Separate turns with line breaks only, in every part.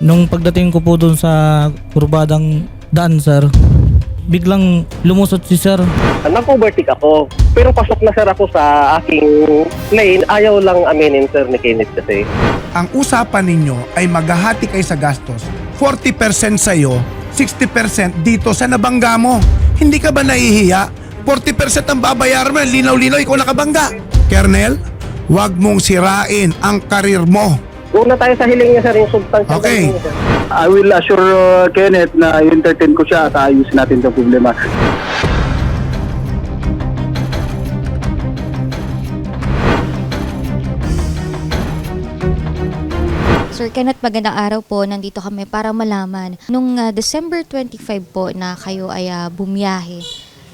Nung pagdating ko po doon sa kurbadang daan, sir, biglang lumusot si sir.
Nag-overtake ako. Pero pasok na sir ako sa aking lane. Ayaw lang aminin sir ni Kenneth kasi.
Ang usapan ninyo ay maghahati kayo sa gastos. 40% sa'yo, 60% dito sa nabangga mo. Hindi ka ba nahihiya? 40% ang babayaran mo, linaw-linaw, ikaw nakabangga. Kernel, huwag mong sirain ang karir mo.
Una tayo sa hiling niya sir, yung substansya.
Okay.
niya, sir.
I will assure uh, Kenneth na entertain ko siya at ayusin natin itong problema.
Sir Kenneth, magandang araw po. Nandito kami para malaman. Nung ah, December 25 po na kayo ay ah, bumiyahe,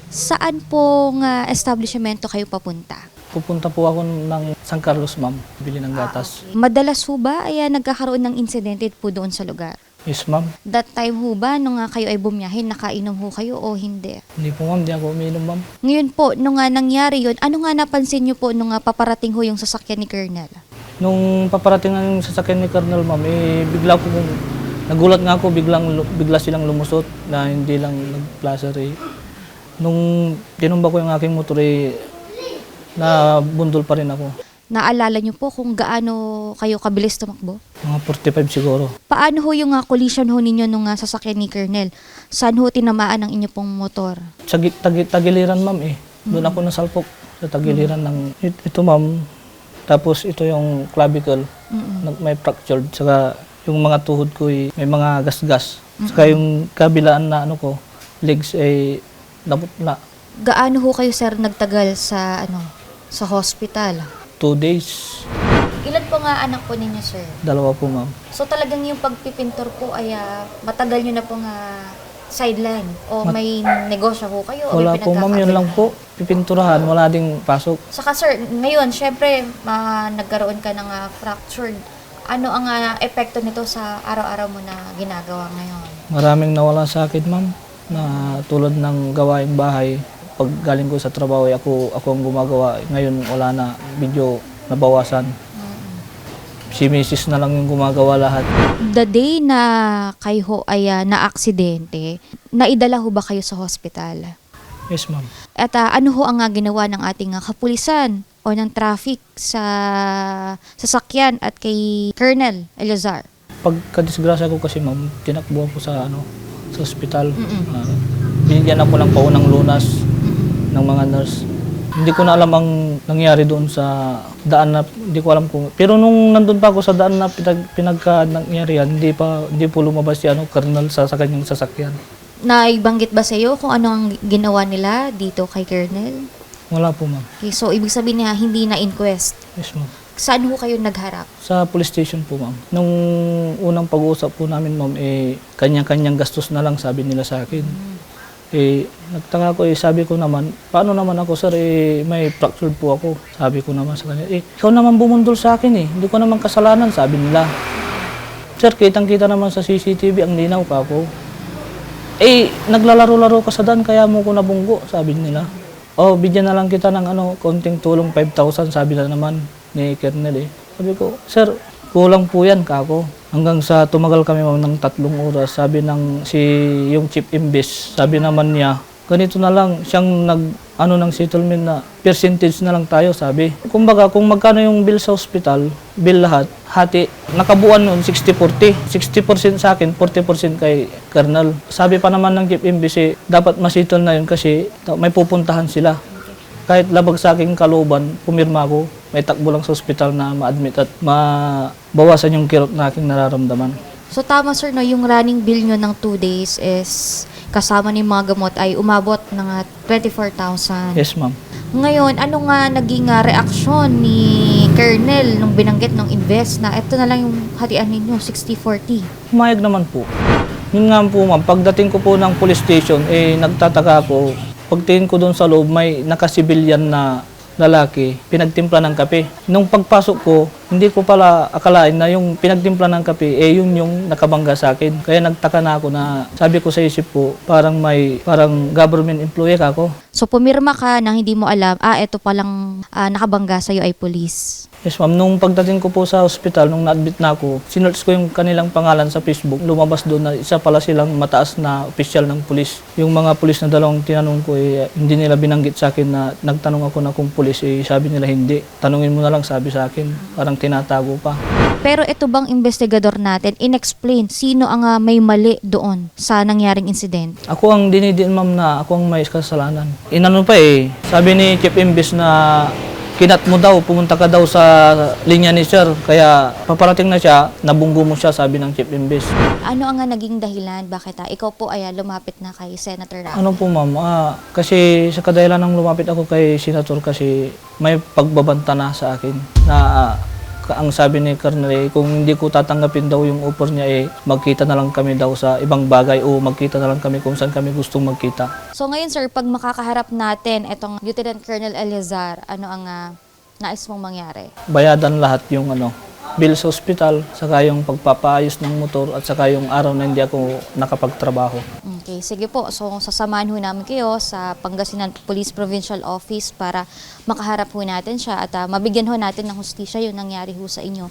saan pong ah, establishmento kayo papunta?
Pupunta po ako ng San Carlos, ma'am. Bili ng gatas.
Madalas ho ba ay ah, nagkakaroon ng incident po doon sa lugar?
Yes, ma'am.
That time ho ba, nung ah, kayo ay bumiyahe, nakainom ho kayo o hindi?
Hindi po, ma'am. Hindi ako umiinom, ma'am.
Ngayon po, nung nga nangyari yun, ano nga napansin niyo po nung ah, paparating ho yung sasakyan ni Colonel?
Nung paparating na yung sasakyan ni Colonel, ma'am, eh, bigla kong... Nagulat nga ako, biglang, bigla silang lumusot na hindi lang nag-placer eh. Nung tinumba ko yung aking motor, eh, na bundol pa rin ako.
Naalala niyo po kung gaano kayo kabilis tumakbo?
Mga 45 siguro.
Paano ho yung ah, collision ho ninyo nung ah, sasakyan ni Colonel? Saan ho tinamaan ang inyo pong motor?
Sa tagi- tagiliran, ma'am eh. Doon ako nasalpok sa tagiliran ng... It- ito, ma'am. Tapos ito yung clavicle. Nag- May fractured. Saka yung mga tuhod ko eh, may mga gasgas. Saka yung kabilaan na ano ko, legs ay naputla.
Gaano ho kayo sir nagtagal sa ano sa hospital?
Two days.
Ilan po nga anak po ninyo sir?
Dalawa po, ma'am.
So talagang yung pagpipintor po ay ah, matagal nyo na po nga sideline o
Mat-
may negosyo ho kayo o
Wala
may
po, ma'am. Yun lang po. Pipinturahan. Wala ding pasok.
Saka sir, ngayon syempre ma nagkaroon ka ng ah, fractured. Ano ang ah, epekto nito sa araw-araw mo na ginagawa ngayon?
Maraming nawala sa akin, ma'am. Na tulad ng gawaing bahay. Pag galing ko sa trabaho, eh, ako, ako ang gumagawa. Ngayon, wala na. Video nabawasan. Si Mrs. na lang yung gumagawa lahat.
The day na kayo ho ay ah, na-aksidente, naidala ho ba kayo sa hospital?
Yes, ma'am.
At ah, ano ho ang ah, ginawa ng ating ah, kapulisan o ng traffic sa sasakyan at kay Colonel Eleazar?
Pagkadisgrasya ko kasi, ma'am, tinakbo ako sa, ano, sa ospital. Ah, binigyan ako ng paunang lunas ng mga nurse. Hindi ko na alam ang nangyari doon sa daan na, hindi ko alam kung, pero nung nandun pa ako sa daan na pinag, pinagka nangyari yan, hindi pa, hindi po lumabas si ano, Colonel sa, sa kanyang sasakyan.
Naibanggit ba sa iyo kung ano ang ginawa nila dito kay Colonel?
Wala po, ma'am.
Okay, so ibig sabihin na hindi na inquest.
Yes, ma'am.
Saan ho kayo nagharap?
Sa police station po, ma'am. Nung unang pag-uusap po namin, ma'am, eh, kanya-kanyang gastos na lang sabi nila sa akin. Eh, nagtaka ko, eh, sabi ko naman, paano naman ako, sir, eh, may fractured po ako. Sabi ko naman sa kanya, eh, ikaw naman bumundol sa akin, eh. Hindi ko naman kasalanan, sabi nila. Sir, kitang-kita naman sa CCTV, ang linaw pa ako. Eh, naglalaro-laro ka sa daan, kaya mo ko nabunggo, sabi nila. Oh, bigyan na lang kita ng ano, konting tulong, 5,000, sabi na naman ni Kernel eh. Sabi ko, sir, kulang po yan kako. Hanggang sa tumagal kami ma'am, ng tatlong oras, sabi ng si yung chief imbes, sabi naman niya, ganito na lang siyang nag ano ng settlement na percentage na lang tayo sabi. Kumbaga kung magkano yung bill sa hospital, bill lahat, hati, nakabuan noon 60-40. 60% sa akin, 40% kay Colonel. Sabi pa naman ng chief imbes eh, dapat masettle na yun kasi may pupuntahan sila. Kahit labag sa aking kalooban, pumirma ako, may takbo lang sa ospital na ma-admit at mabawasan yung kirot na aking nararamdaman.
So tama sir, no, yung running bill nyo ng 2 days is kasama ni mga gamot ay umabot ng ah, 24,000.
Yes, ma'am.
Ngayon, ano nga naging ah, reaksyon ni Colonel nung binanggit ng invest na ito na lang yung hatian ninyo, 60-40?
Pumayag naman po. Yun nga po, ma'am, pagdating ko po ng police station, eh, nagtataka ako. Pagtingin ko doon sa loob, may nakasibilyan na lalaki, pinagtimpla ng kape. Nung pagpasok ko, Hindi ko pala akalain na yung pinagtimpla ng kape, eh yun yung nakabangga sa akin. Kaya nagtaka na ako na sabi ko sa isip ko, parang may, parang government employee ako.
So pumirma ka nang hindi mo alam, ah, eto palang ah, nakabangga sa'yo ay police.
Yes ma'am, nung pagdating ko po sa hospital, nung na-admit na ako, sinerch ko yung kanilang pangalan sa Facebook. Lumabas doon na isa pala silang mataas na opisyal ng pulis. Yung mga pulis na dalawang tinanong ko, eh, hindi nila binanggit sa akin na nagtanong ako na kung pulis, eh, sabi nila hindi. Tanungin mo na lang, sabi sa akin. Parang tinatago pa.
Pero ito bang investigador natin, inexplain sino ang ah, may mali doon sa nangyaring incident?
Ako ang dinidiin ma'am na ako ang may kasalanan. Inano pa eh, sabi ni Chief Imbes na kinat mo daw, pumunta ka daw sa linya ni sir. Kaya paparating na siya, nabunggo mo siya, sabi ng Chief Imbes.
Ano ang naging dahilan? Bakit ah, ikaw po ay ah, lumapit na kay Senator Rafi?
Ano po ma'am, ah, kasi sa kadahilan ng lumapit ako kay Senator kasi may pagbabanta na sa akin na ah, ang sabi ni Colonel eh, kung hindi ko tatanggapin daw yung offer niya eh, magkita na lang kami daw sa ibang bagay o magkita na lang kami kung saan kami gustong magkita.
So ngayon sir, pag makakaharap natin itong Lieutenant Colonel Eleazar, ano ang ah, nais mong mangyari?
bayadan lahat yung ano, bill sa ospital, saka yung pagpapaayos ng motor at saka yung araw na hindi ako nakapagtrabaho.
Okay, sige po. So, sasamahan ho namin kayo sa Pangasinan Police Provincial Office para makaharap ho natin siya at ah, mabigyan ho natin ng hustisya yung nangyari ho sa inyo.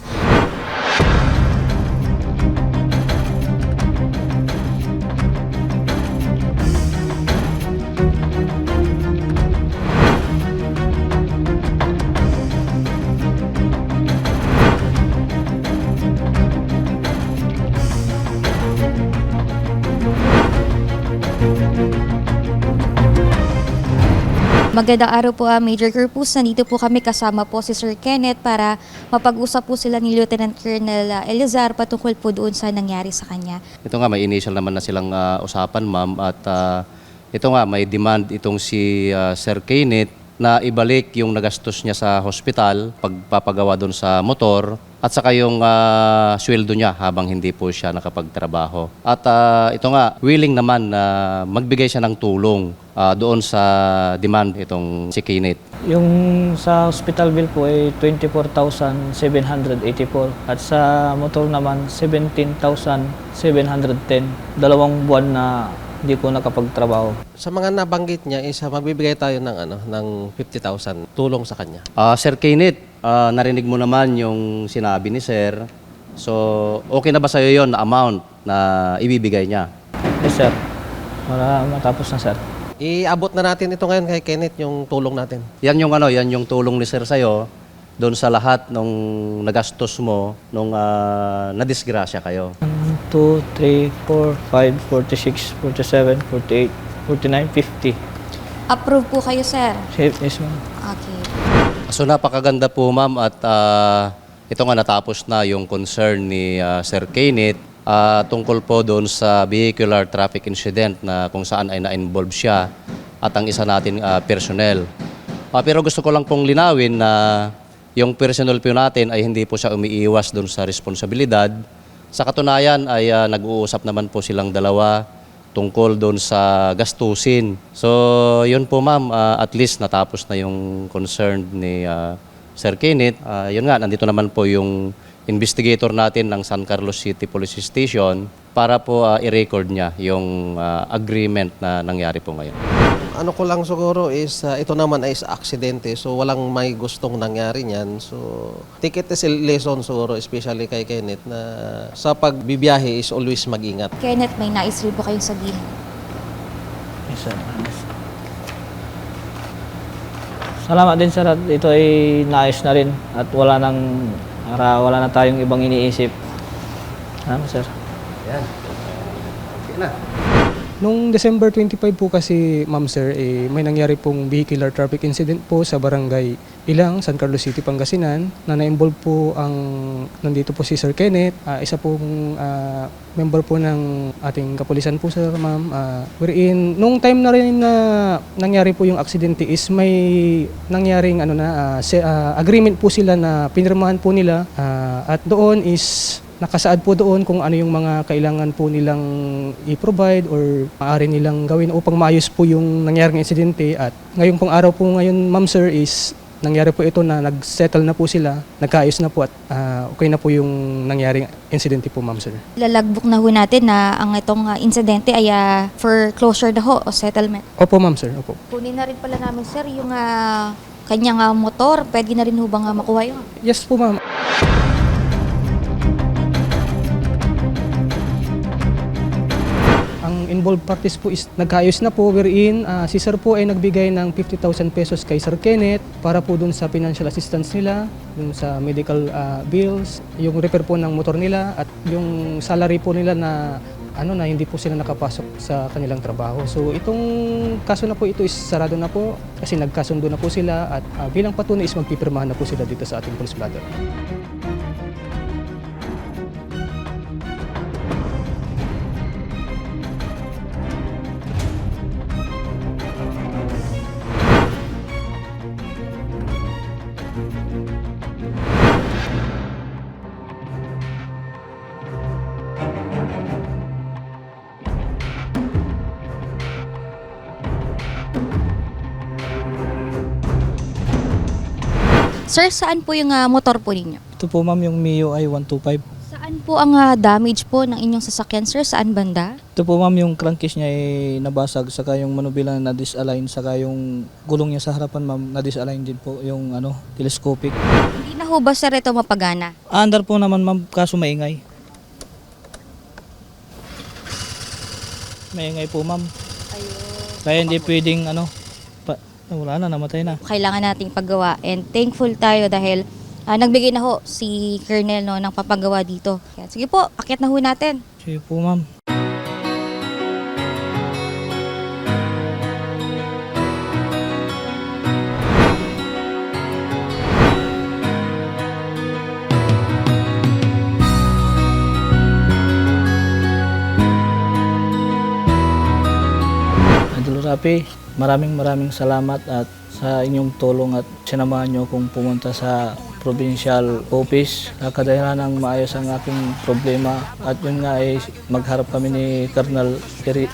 Magandang araw po, ah, Major Corpus. Nandito po kami kasama po si Sir Kenneth para mapag-usap po sila ni Lieutenant Colonel ah, Eleazar patungkol po doon sa nangyari sa kanya.
Ito nga, may initial naman na silang ah, usapan, ma'am. At ah, ito nga, may demand itong si ah, Sir Kenneth na ibalik yung nagastos niya sa hospital, pagpapagawa doon sa motor, at saka yung ah, sweldo niya habang hindi po siya nakapagtrabaho. At ah, ito nga, willing naman na magbigay siya ng tulong ah, doon sa demand itong si Kenneth.
Yung sa hospital bill po ay 24,784 at sa motor naman 17,710. Dalawang buwan na hindi ko nakapagtrabaho.
Sa mga nabanggit niya is ah, magbibigay tayo ng ano ng 50,000 tulong sa kanya.
Ah, Sir Kenneth, ah, narinig mo naman yung sinabi ni Sir. So, okay na ba sa'yo yon na amount na ibibigay niya?
Yes sir, para matapos na sir.
Iabot na natin ito ngayon kay Kenneth yung tulong natin.
Yan yung ano, yan yung tulong ni Sir sa'yo doon sa lahat nung nagastos mo nung ah, nadisgrasya kayo.
1, 2, 3, 4, 5, 46, 47, 48, 49, 50.
Approve po kayo, sir.
Safe, yes ma'am.
Okay.
So napakaganda po ma'am at ah, ito nga natapos na yung concern ni ah, Sir Kenneth ah, tungkol po doon sa vehicular traffic incident na kung saan ay na-involve siya at ang isa natin ah, personnel. Ah, pero gusto ko lang pong linawin na yung personnel po natin ay hindi po siya umiiwas doon sa responsibilidad. Sa katunayan ay ah, nag-uusap naman po silang dalawa tungkol doon sa gastusin. So, yun po ma'am, ah, at least natapos na yung concern ni ah, Sir Kenneth. Ah, yun nga, nandito naman po yung investigator natin ng San Carlos City Police Station para po ah, i-record niya yung ah, agreement na nangyari po ngayon.
Ano ko lang siguro is ah, ito naman ay sa aksidente so walang may gustong nangyari niyan. So ticket is a lesson siguro especially kay Kenneth na sa pagbibiyahe is always mag-ingat.
Kenneth, may nais rin po kayong sabihin.
Yes sir. Salamat din sir at ito ay naayos na rin at wala nang para wala na tayong ibang iniisip. Salamat sir.
Nung December 25 po kasi, ma'am sir, eh, may nangyari pong vehicular traffic incident po sa barangay Ilang, San Carlos City, Pangasinan, na na-involve po ang, nandito po si Sir Kenneth, ah, isa pong ah, member po ng ating kapulisan po sir, ma'am. Uh, wherein, nung time na rin na nangyari po yung aksidente is may nangyaring ano na, ah, se- ah, agreement po sila na pinirmahan po nila ah, at doon is nakasaad po doon kung ano yung mga kailangan po nilang i-provide or maaari nilang gawin upang maayos po yung nangyaring insidente at ngayon pong araw po ngayon ma'am sir is nangyari po ito na nag-settle na po sila, nagkaayos na po at ah, okay na po yung nangyaring insidente po ma'am sir.
Lalagbok na ho natin na ang itong ah, insidente ay ah, for closure na ho o settlement.
Opo ma'am sir, opo.
Kunin na rin pala namin sir yung ah, kanyang ah, motor. Pwede na rin ho bang ah, makuha yun?
Yes po ma'am. Ang involved parties po is nagkaayos na po wherein ah, si Sir po ay nagbigay ng 50,000 pesos kay Sir Kenneth para po dun sa financial assistance nila, dun sa medical ah, bills, yung repair po ng motor nila at yung salary po nila na ano na hindi po sila nakapasok sa kanilang trabaho. So itong kaso na po ito is sarado na po kasi nagkasundo na po sila at ah, bilang patunay is magpipirmahan na po sila dito sa ating police
Sir, saan po yung ah, motor po ninyo?
Ito po ma'am yung Mio i 125.
Saan po ang ah, damage po ng inyong sasakyan, sir? Saan banda?
Ito po ma'am yung crankcase niya ay nabasag saka yung manubila na disalign saka yung gulong niya sa harapan ma'am na disalign din po yung ano telescopic.
Hindi na ho ba, sir, ito mapagana?
Andar po naman ma'am kaso maingay. Maingay po ma'am. Kaya hindi pwedeng ano wala na namatay na.
kailangan nating paggawa and thankful tayo dahil ah, nagbigay na ho si Colonel no, ng papagawa dito. Kaya, sige po, akit na ho natin.
Sige po ma'am. Idol Rapi, maraming maraming salamat at sa inyong tulong at sinamahan niyo akong pumunta sa provincial office. Nakadahilan ng maayos ang aking problema at yun nga ay magharap kami ni Colonel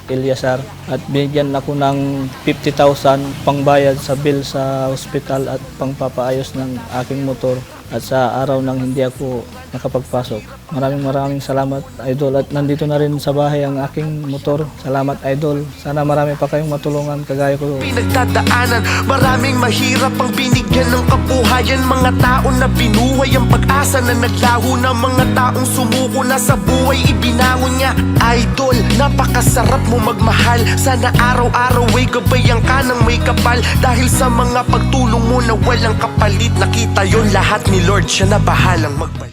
Eliasar at binigyan ako ng 50,000 pangbayad sa bill sa hospital at pangpapaayos ng aking motor at sa araw nang hindi ako nakapagpasok. Maraming maraming salamat Idol at nandito na rin sa bahay ang aking motor. Salamat Idol. Sana marami pa kayong matulungan kagaya ko.
pinagdadaanan Maraming mahirap ang binigyan ng kabuhayan Mga tao na binuhay ang pag-asa na naglaho na Mga taong sumuko na sa buhay ibinangon niya Idol, napakasarap mo magmahal Sana araw-araw ay gabayan ka ng may kapal Dahil sa mga pagtulong mo na walang kapalit Nakita yon lahat ni Lord, siya na bahalang magbalik